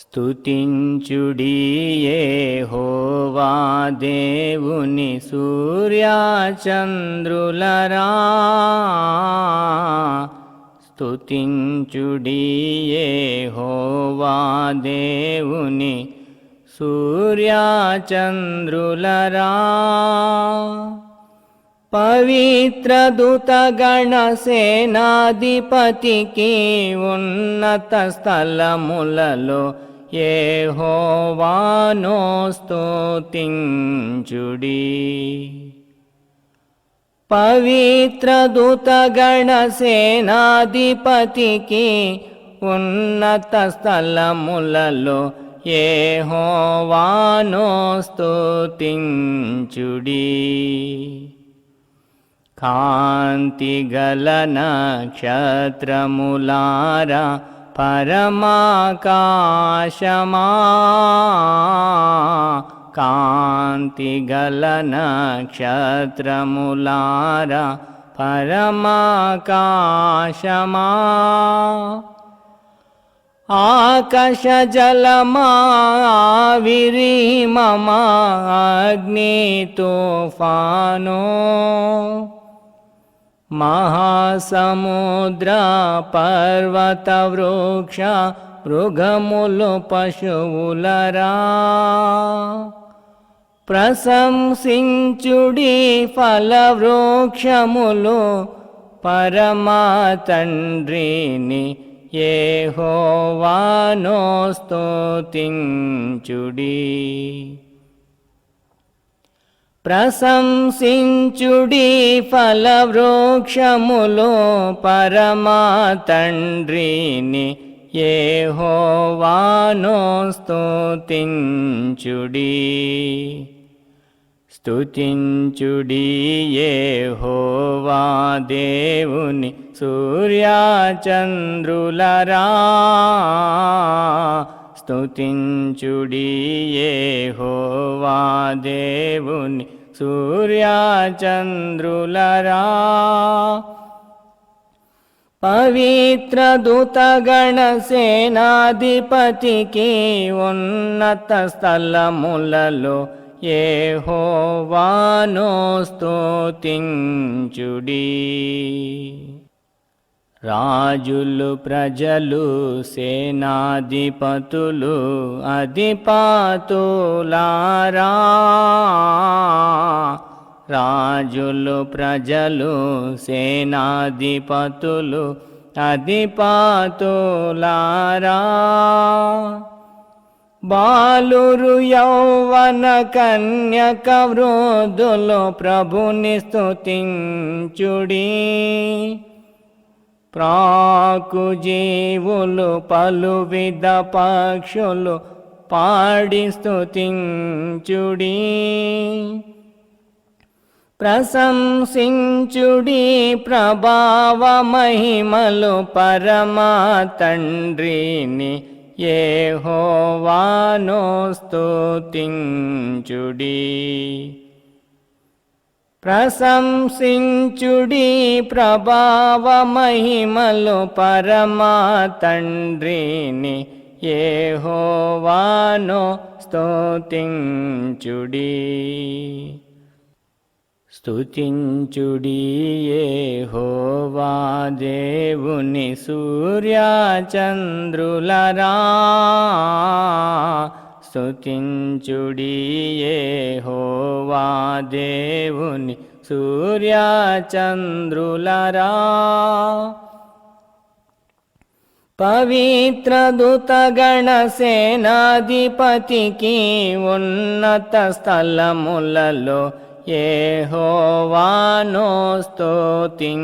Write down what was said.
స్తుతించుడి హోవా దేవుని సూర్యాచంద్రులరా. స్తుతించుడి హోవా దేవుని సూర్యాచంద్రులరా. పవిత్రదుతగణసేనాధిపతికి ఉన్నత స్థలములలో ఏ హోవానో స్తుతించుడి. పవిత్రదుతగణసేనాధిపతికి ఉన్నత స్థలములలో ఏ హోవానో స్తుతించుడి. కాంతిగల నక్షత్రములారా పరమాకాశమా? కాంతిగల నక్షత్రములారా పరమాకాశమా? ఆకాశ జలమా? విరిమమా? అగ్ని తుఫానో? మహాసముద్ర పర్వత వృక్ష మృగములు పశువులరా. ప్రశంసించుడి ఫలవృక్షములు పరమా తండ్రిని ఏ హోవానో స్తుతించుడి. ప్రశంసించుడి ఫలవృక్షములు పరమా తండ్రిని ఏ హోవానో స్తుతించుడి స్తుతించుడి ఏ హోవా దేవుని సూర్యాచంద్రులరా స్తుతించుడి హోవా దేవుని సూర్యాచంద్రులరా. పవిత్ర దూతగణ సేనాధిపతికి ఉన్నత స్థలములలో ఏ హోవానో స్తుతించుడీ. రాజులు ప్రజలు సేనాధిపతులు అధిపతులారా. రాజులు ప్రజలు సేనాధిపతులు అధిపాతులారా. బాలురు యౌవన కన్యక వృద్ధులు ప్రభుని స్తుతించుడి. ప్రాకు జీవులు పలు విధ పక్షులు పాడి స్థుతించుడి ప్రశంసించుడి ప్రభావ మహిమలు పరమా తండ్రిని ఏ హోవానో స్తుతించుడి. ప్రశంసించుడి ప్రభావ మహిమలు పరమా తండ్రిని ఏ హోవానో స్తోతించుడి స్తుతించుడి ఏ హోవా దేవుని సూర్యచంద్రులరా స్తుతించుడి ఏ హోవా దేవుని సూర్యాచంద్రులరా. పవిత్ర దూతగణ సేనాధిపతికి ఉన్నత స్థలములలో ఏ హోవానో స్తోతించుడీ.